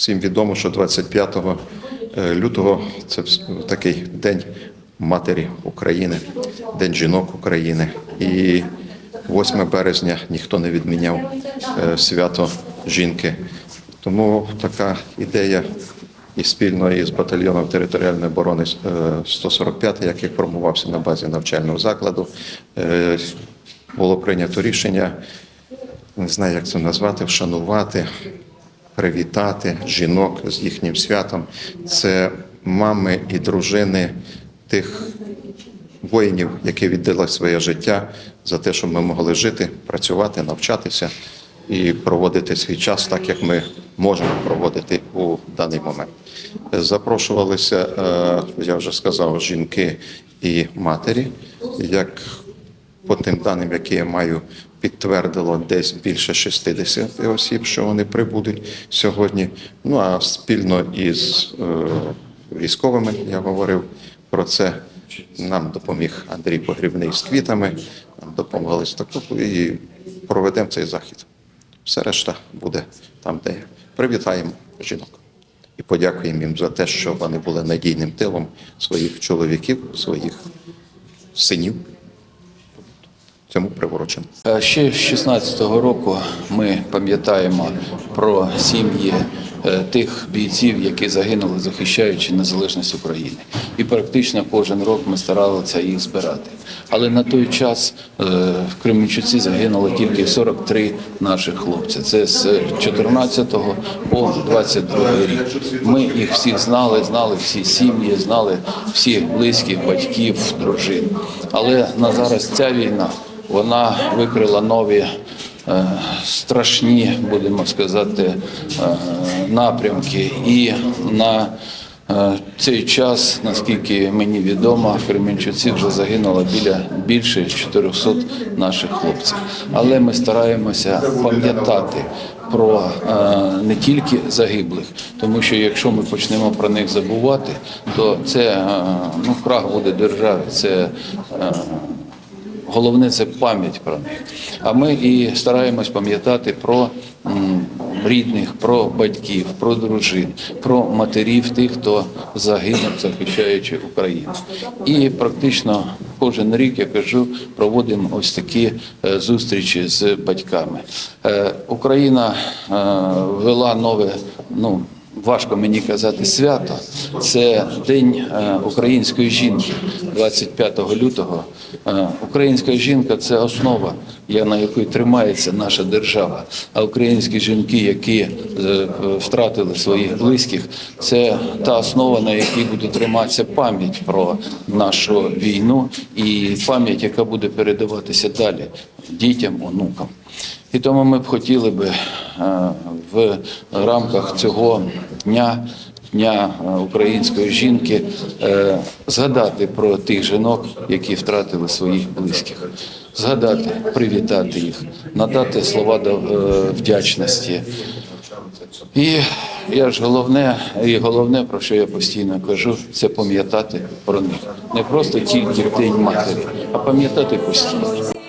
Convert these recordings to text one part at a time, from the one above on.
всім відомо, що 25 е, лютого це такий день матері України, День жінок України. І 8 березня ніхто не відміняв е, свято жінки. Тому така ідея і спільно із батальйоном територіальної оборони е, 145, який формувався на базі навчального закладу, е, було прийнято рішення, не знаю, як це назвати, вшанувати, привітати жінок з їхнім святом. Це мами і дружини тих воїнів, які віддали своє життя за те, щоб ми могли жити, працювати, навчатися і проводити свій час так, як ми можемо проводити у даний момент. Запрошувалися, е, я вже сказав, жінки і матері. Як по тим даним, які я маю, підтвердило десь більше 60 осіб, що вони прибудуть сьогодні. Ну а спільно із е, військовими я говорив про це. Нам допоміг Андрій Погрібний з квітами, нам допомогли з і проведемо цей захід. Все решта буде там, де привітаємо жінок і подякуємо їм за те, що вони були надійним тилом своїх чоловіків, своїх синів. Цьому приворочено. Е, Ще з 16-го року ми пам'ятаємо про сім'ї е, тих бійців, які загинули, захищаючи незалежність України. І практично кожен рік ми старалися їх збирати. Але на той час е, в Кременчуці загинуло тільки 43 наших хлопця. Це з 14 по 22 рік. Ми їх всіх знали, знали всі сім'ї, знали всіх близьких батьків, дружин. Але на зараз ця війна вона викрила нові е, страшні, будемо сказати, е, напрямки. І на е, цей час, наскільки мені відомо, в Кременчуці вже загинуло біля більше 400 наших хлопців. Але ми стараємося пам'ятати. Про не тільки загиблих, тому що якщо ми почнемо про них забувати, то це ну крах буде держави. Це Головне це пам'ять про них. А ми і стараємось пам'ятати про рідних, про батьків, про дружин, про матерів тих, хто загинув, захищаючи Україну. І практично кожен рік я кажу, проводимо ось такі е, зустрічі з батьками. Е, Україна е, ввела нове, ну. Важко мені казати свято. Це День е, української жінки, 25 лютого. Е, Українська жінка це основа, на якій тримається наша держава. А українські жінки, які е, втратили своїх близьких, це та основа, на якій буде триматися пам'ять про нашу війну і пам'ять, яка буде передаватися далі дітям, онукам. І тому ми б хотіли би е, в рамках цього дня, дня е, української жінки, е, згадати про тих жінок, які втратили своїх близьких, згадати, привітати їх, надати слова вдячності. І я ж головне, і головне, про що я постійно кажу, це пам'ятати про них. Не просто тільки День матері, а пам'ятати постійно.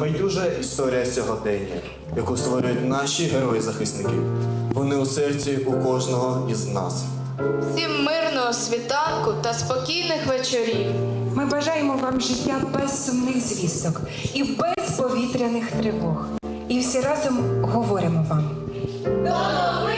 Байдужа історія сьогодення, яку створюють наші герої-захисники. Вони у серці у кожного із нас. Всім мирного світанку та спокійних вечорів. Ми бажаємо вам життя без сумних звісток і без повітряних тривог. І всі разом говоримо вам. до